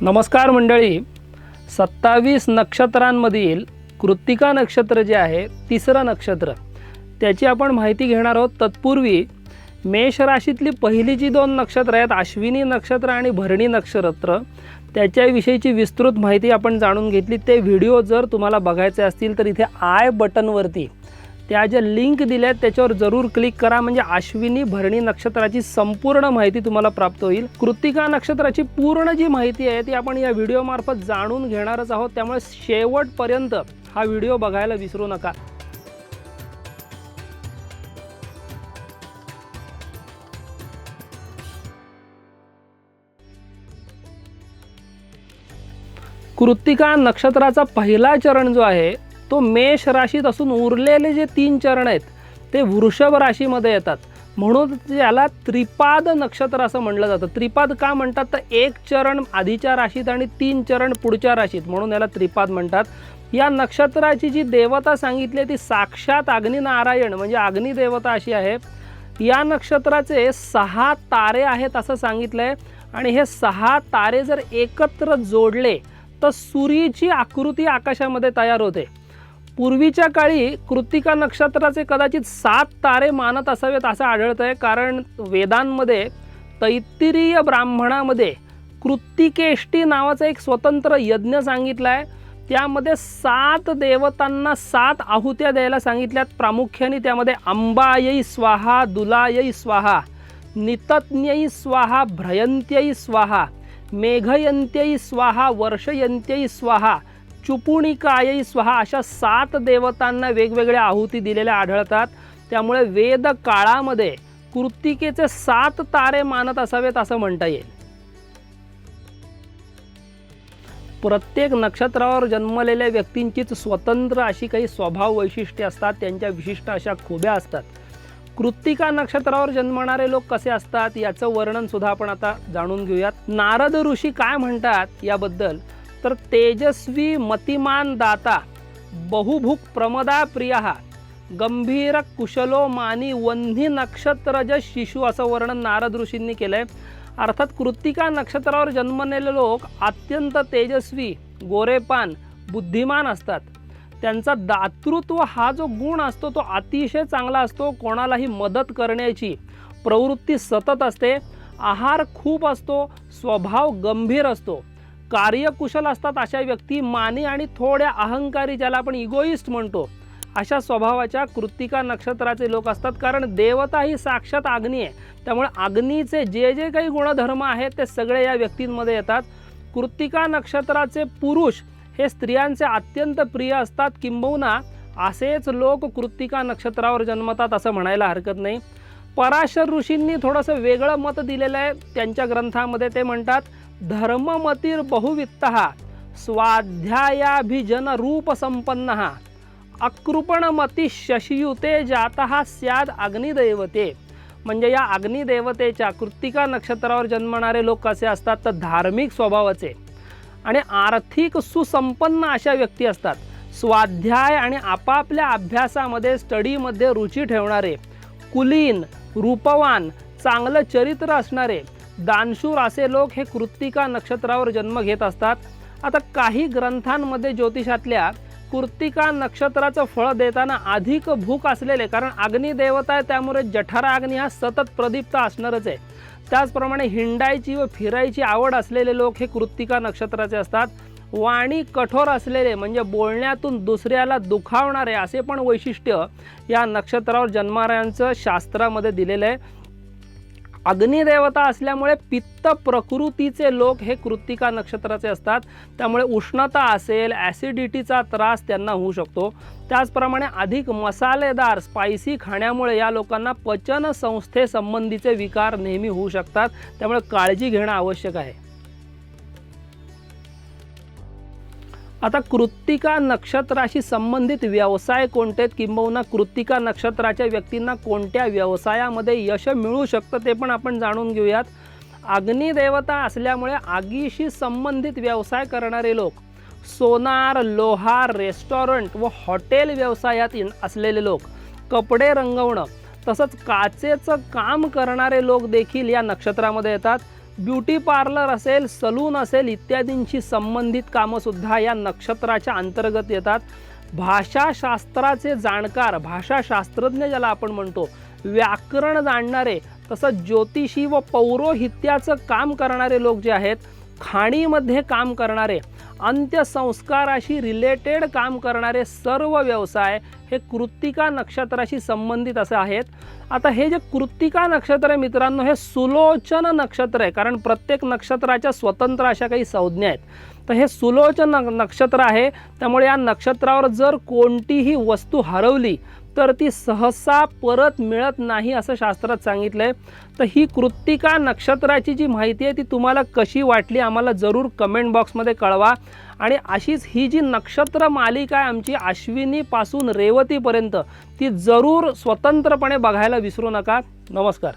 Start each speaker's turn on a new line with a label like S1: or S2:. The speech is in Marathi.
S1: नमस्कार मंडळी. सत्तावीस नक्षत्रांमधील कृत्तिका नक्षत्र जे आहे तिसरं नक्षत्र त्याची आपण माहिती घेणार आहोत. तत्पूर्वी मेष राशीतली पहिली जी दोन नक्षत्र आहेत अश्विनी नक्षत्र आणि भरणी नक्षत्र त्याच्याविषयीची विस्तृत माहिती आपण जाणून घेतली. ते व्हिडिओ जर तुम्हाला बघायचे असतील तर इथे आय बटनवरती त्या ज्या लिंक दिल्या आहेत त्याच्यावर जरूर क्लिक करा. म्हणजे अश्विनी भरणी नक्षत्राची संपूर्ण माहिती तुम्हाला प्राप्त होईल. कृत्तिका नक्षत्राची पूर्ण जी माहिती आहे ती आपण या व्हिडिओमार्फत जाणून घेणारच आहोत. त्यामुळे शेवटपर्यंत हा व्हिडिओ बघायला विसरू नका. कृत्तिका नक्षत्राचा पहिला चरण जो आहे तो मेष राशीत असून उरलेले जे तीन चरण आहेत ते वृषभ राशीमध्ये येतात. म्हणून याला त्रिपाद नक्षत्र असं म्हटलं जातं. त्रिपाद का म्हणतात? तर एक चरण आधीच्या राशीत आणि तीन चरण पुढच्या राशीत. म्हणून याला त्रिपाद म्हणतात. या नक्षत्राची जी देवता सांगितली आहे ती साक्षात अग्निनारायण म्हणजे अग्निदेवता अशी आहे. या नक्षत्राचे सहा तारे आहेत असं सांगितलं आहे आणि हे सहा तारे जर एकत्र जोडले तर सूर्यची आकृती आकाशामध्ये तयार होते. पूर्वीच्या काळी कृत्तिका नक्षत्राचे कदाचित सात तारे मानत असावेत असं आढळतं आहे कारण वेदांमध्ये तैत्तिरीय ब्राह्मणामध्ये कृत्तिकेष्टी नावाचा एक स्वतंत्र यज्ञ सांगितला आहे त्यामध्ये सात देवतांना सात आहुत्या द्यायला सांगितल्यात. प्रामुख्याने त्यामध्ये अंबायै स्वाहा दुलायी स्वाहा नितज्ञै स्वाहा भ्रयंत्यई स्वाहा मेघयंत्यै स्वाहा वर्षयंत्यई स्वाहा चुपुणिकायै स्वाहा अशा सात देवतांना वेगवेगळ्या आहुती दिलेल्या आढळतात. त्यामुळे वेद काळामध्ये कृत्तिकेचे सात तारे मानत असावेत असं म्हणता येईल. प्रत्येक नक्षत्रावर जन्मलेल्या व्यक्तींचीच स्वतंत्र अशी काही स्वभाव वैशिष्ट्ये असतात त्यांच्या विशिष्ट अशा खुब्या असतात. कृत्तिका नक्षत्रावर जन्मणारे लोक कसे असतात याचं वर्णन सुद्धा आपण आता जाणून घेऊयात. नारद ऋषी काय म्हणतात याबद्दल तर तेजस्वी मतिमान दाता बहुभुक प्रमदा प्रिय गंभीर कुशलो मानी वन्ही नक्षत्रज शिशु असं वर्णन नारद ऋषींनी केलं आहे अर्थात कृत्तिका नक्षत्रावर जन्मलेले लोक अत्यंत तेजस्वी गोरेपान बुद्धिमान असतात. त्यांचा दातृत्व हा जो गुण असतो तो अतिशय चांगला असतो कोणालाही मदत करण्याची प्रवृत्ती सतत असते. आहार खूप असतो स्वभाव गंभीर असतो. कार्यकुशल असतात अशा व्यक्ती मानी आणि थोड्या अहंकारी ज्याला आपण इगोइस्ट म्हणतो. अशा स्वभावाच्या कृत्तिका नक्षत्राचे लोक असतात. कारण देवता ही साक्षात अग्नी आहे. त्यामुळे अग्नीचे जे जे काही गुणधर्म आहेत ते सगळे या व्यक्तींमध्ये येतात. कृत्तिका नक्षत्राचे पुरुष हे स्त्रियांचे अत्यंत प्रिय असतात. किंबहुना असेच लोक कृत्तिका नक्षत्रावर जन्मतात असं म्हणायला हरकत नाही. पराशर ऋषींनी थोडंसं वेगळं मत दिलेलं आहे. त्यांच्या ग्रंथामध्ये ते म्हणतात धर्ममतीर बहुवित्त स्वाध्यायाभिजन रूप संपन्न अकृपणमती शशियुते जात स्याद अग्निदैवते. म्हणजे या अग्निदेवतेच्या कृत्तिका नक्षत्रावर जन्मणारे लोक कसे असतात? तर धार्मिक स्वभावाचे. आणि आर्थिक सुसंपन्न अशा व्यक्ती असतात. स्वाध्याय आणि आपापल्या अभ्यासामध्ये स्टडीमध्ये रुची ठेवणारे कुलीन रूपवान चांगलं चरित्र असणारे दानशूर असे लोक हे कृत्तिका नक्षत्रावर जन्म घेत असतात. आता काही ग्रंथांमध्ये ज्योतिषातल्या कृत्तिका नक्षत्राचं फळ देताना अधिक भूक असलेले कारण अग्निदेवता आहे त्यामुळे जठारा अग्नी हा सतत प्रदीप्त असणारच आहे. त्याचप्रमाणे हिंडायची व फिरायची आवड असलेले लोक हे कृत्तिका नक्षत्राचे असतात. वाणी कठोर असलेले म्हणजे बोलण्यातून दुसऱ्याला दुखावणारे असे पण वैशिष्ट्य या नक्षत्रावर जन्माऱ्यांचं शास्त्रामध्ये दिलेलं आहे. अग्निदेवता असल्यामुळे पित्त प्रकृतीचे लोक हे कृत्तिका नक्षत्राचे असतात. त्यामुळे उष्णता असेल ॲसिडिटीचा त्रास त्यांना होऊ शकतो. त्याचप्रमाणे अधिक मसालेदार स्पायसी खाण्यामुळे या लोकांना पचन संस्थेसंबंधीचे विकार नेहमी होऊ शकतात. त्यामुळे काळजी घेणं आवश्यक आहे. आता कृत्तिका नक्षत्राशी संबंधित व्यवसाय कोणते आहेत किंबहुना कृत्तिका नक्षत्राच्या व्यक्तींना कोणत्या व्यवसायामध्ये यश मिळू शकतं ते पण आपण जाणून घेऊयात. अग्निदेवता असल्यामुळे आगीशी संबंधित व्यवसाय करणारे लोक सोनार लोहार रेस्टॉरंट व हॉटेल व्यवसायात असलेले लोक कपडे रंगवणं तसंच काचेचं काम करणारे लोक देखील या नक्षत्रामध्ये येतात. ब्युटी पार्लर असेल सलून असेल इत्यादींशी संबंधित कामंसुद्धा या नक्षत्राच्या अंतर्गत येतात. भाषाशास्त्राचे जाणकार भाषाशास्त्रज्ञ ज्याला आपण म्हणतो व्याकरण जाणणारे तसंच ज्योतिषी व पौरोहित्याचं काम करणारे लोक जे आहेत खाणीमध्ये काम करणारे अंत्यसंस्काराशी रिलेटेड काम करणारे सर्व व्यवसाय हे कृत्तिका नक्षत्राशी संबंधित असे आहेत. आता हे जे कृत्तिका नक्षत्र आहे मित्रांनो हे सुलोचन नक्षत्र आहे. कारण प्रत्येक नक्षत्राच्या स्वतंत्र अशा काही संज्ञा आहेत. तर हे सुलोचन नक्षत्र आहे. त्यामुळे या नक्षत्रावर जर कोणतीही वस्तू हरवली तर ती सहसा परत मिळत नाही असं शास्त्रात सांगितलंय. तर ही कृत्तिका नक्षत्राची जी माहिती आहे ती तुम्हाला कशी वाटली आम्हाला जरूर कमेंट बॉक्समध्ये कळवा. आणि अशीच ही जी नक्षत्र मालिका आहे आमची अश्विनीपासून रेवतीपर्यंत ती जरूर स्वतंत्रपणे बघायला विसरू नका. नमस्कार.